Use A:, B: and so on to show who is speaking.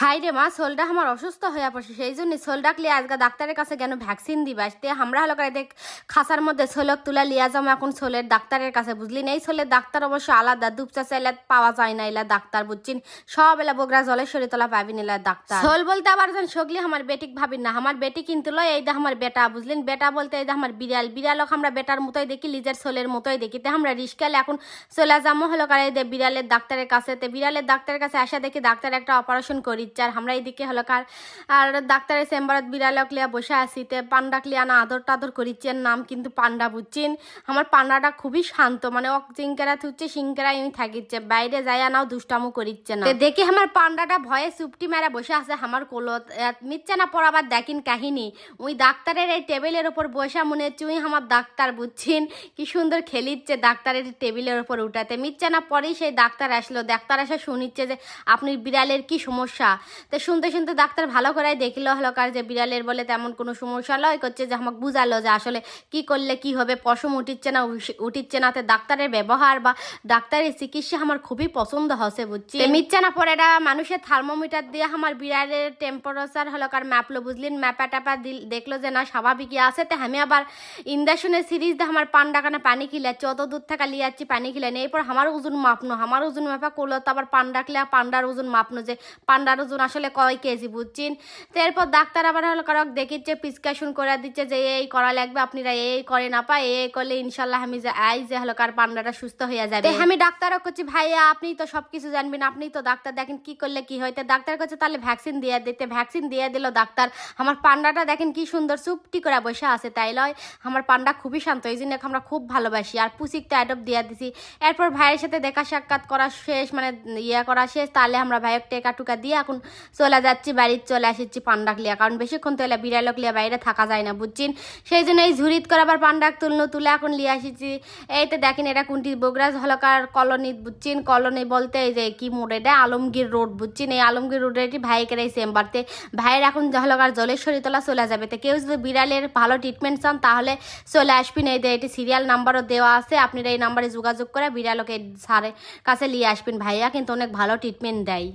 A: High রে মা সোলটা আমার অসুস্থ হয়ে পড়ছে। সেই জন্য সোল ডাকলে আজকে ডাক্তারের কাছে কেন ভ্যাকসিন দিবা? তে আমরা হলো করে দেখ খাসার মধ্যে সোলক তুলা লিয়া যাব এখন সোলের ডাক্তারের কাছে, বুঝলি না? এই সোলের ডাক্তার অবশ্য আলাদা, দুপচা চাইলে পাওয়া যায় না এলা ডাক্তার বুঝছিন সব এলা বগরা জলেশ্বরী তোলা পাবি নিলা ডাক্তার। সোল বলতে আবার যেন সগলি আমার বেটিক ভাবি না, আমার বেটি কিন্তু লয় এই দা আমার বেটা, বুঝলেন? বেটা বলতে এই দা আমার বিড়াল। বিড়ালক আমরা বেটার মতোই দেখি, লিজের সোলের মতোই দেখি। তে আমরা রিস্কালে এখন চলে যাব হলো করে দে বিড়ালের ডাক্তারের কাছে। তে বিড়ালের ডাক্তারের কাছে আসা দেখি ডাক্তার একটা অপারেশন করিচ্ছে আর আমরা এইদিকে হলো কার। আর ডাক্তারের চেম্বারত বিড়ালক লিয়া বসে আছি, তে পান্ডাক লিয়া না আদর টাদর করিচ্ছেন নাম কিন্তু পান্ডা বুঝছেন? আমার পান্ডাটা খুবই শান্ত মানে ওক চিঙ্কেরা থুচ্ছে সিঙ্কেরা এমনি থাকিচ্ছে, বাইরে যাইয়া নাও দুষ্টামু করিচ্ছে না। দেখি আমার পান্ডাটা ভয়ে চুপটি মেরা বসে আছে আমার কোলত মিথ্যা না পড়াবার দেখিন কাহিনী? ওই ডাক্তারের এই টেবিলের ওপর বসা মনে হচ্ছে ওই আমার ডাক্তার বুঝছেন? কি সুন্দর খেলিচ্ছে ডাক্তারের টেবিলের ওপর উঠাতে। মিথ্যা না পরেই সেই ডাক্তার আসলো, ডাক্তার এসে শুনিচ্ছে যে, আপনি বিড়ালের কি সমস্যা? তো শুনতে শুনতে ডাক্তার ভালো করে দেখল হলো কার যে বিড়ালের বলে তেমন কোনো সমস্যা লয় করছে যে আমাকে বুঝালো যে আসলে কি করলে কি হবে, পশম উঠিচ্ছে না উঠিচ্ছে না। তো ডাক্তারের ব্যবহার বা ডাক্তারের চিকিৎসা আমার খুবই পছন্দ হসে বুঝছি। মিথ্যা না পরে এটা মানুষের থার্মোমিটার দিয়ে আমার বিড়ালের টেম্পারেচার হলো কার ম্যাপলো বুঝলেন ম্যাপা ট্যাপা দেখল যে না, স্বাভাবিকই আছে। তো আমি আবার ইন্দাসনের সিরিজ দিয়ে আমার পান্ডা কানে পানি খিলাচ্ছি অত দূর থেকে লিয়াচ্ছি পানি খিলানি এরপর আমার ওজন মাপনো, আমার ওজন মাপা করল তো আবার পান্ডা খেলে পান্ডার ওজন মাপনো যে, পান্ডার ওজন আসলে কয় কেজি বুঝছেন? তো এরপর ডাক্তার আবার হলো কারক দেখিচ্ছে প্রিসক্রিপশন করে দিচ্ছে যে এই করা লাগবে, আপনারা এই করে না পায় এই করলে ইনশাল্লাহ আমি যে আই যে হলো কার পান্ডাটা সুস্থ হয়ে যাবে। আমি ডাক্তারও করছি ভাইয়া, আপনি তো সব কিছু জানবেন, আপনি তো ডাক্তার দেখেন কি করলে কি হয়। তো ডাক্তার কাছে তাহলে ভ্যাকসিন দিয়ে দিতে ভ্যাকসিন দিয়ে দিল ডাক্তার। আমার পান্ডাটা দেখেন কি সুন্দর চুপটি করে বসে আছে, তাই লয়। আমার পান্ডা খুবই শান্ত, এই জন্য আমরা খুব ভালোবাসি। আর পুসিক অ্যাডপ দিয়ে দিছি। এরপর ভাইয়ের সাথে দেখা সাক্ষাৎ করা শেষ মানে ইয়ে করা শেষ, তাহলে আমরা ভাইয়ের টেকা টুকা দিয়ে এখন চলে যাচ্ছি, বাড়ির চলে আসেছি পান্ডাক লিয়া। কারণ বেশিক্ষণ তো এলে বিড়ালক লিয়া বাইরে থাকা যায় না, বুঝছেন? সেই জন্য এই ঝুরিত করে আবার পান্ডাক তুলনো, তুলে এখন লিয়ে আসিছি এই তো দেখেন এটা কোনটি, বগরাজ হলকার কলোনি, বুঝছেন? কলোনি বলতে এই যে কি মোড় এটা? আলমগীর রোড, বুঝছেন? এই আলমগীর রোডে এটি ভাইকের এই চেম্বারতে ভাইয়ের এখন হলকার জলেশ্বরী তোলা চলে যাবে। তো কেউ যদি বিড়ালের ভালো ট্রিটমেন্ট চান, তাহলে চলে আসবেন। এই যে এটি সিরিয়াল নাম্বারও দেওয়া আছে, আপনারা এই নাম্বারে যোগাযোগ করে বিড়ালকে স্যারের কাছে নিয়ে আসবেন। ভাইয়া কিন্তু অনেক ভালো ট্রিটমেন্ট দেয়।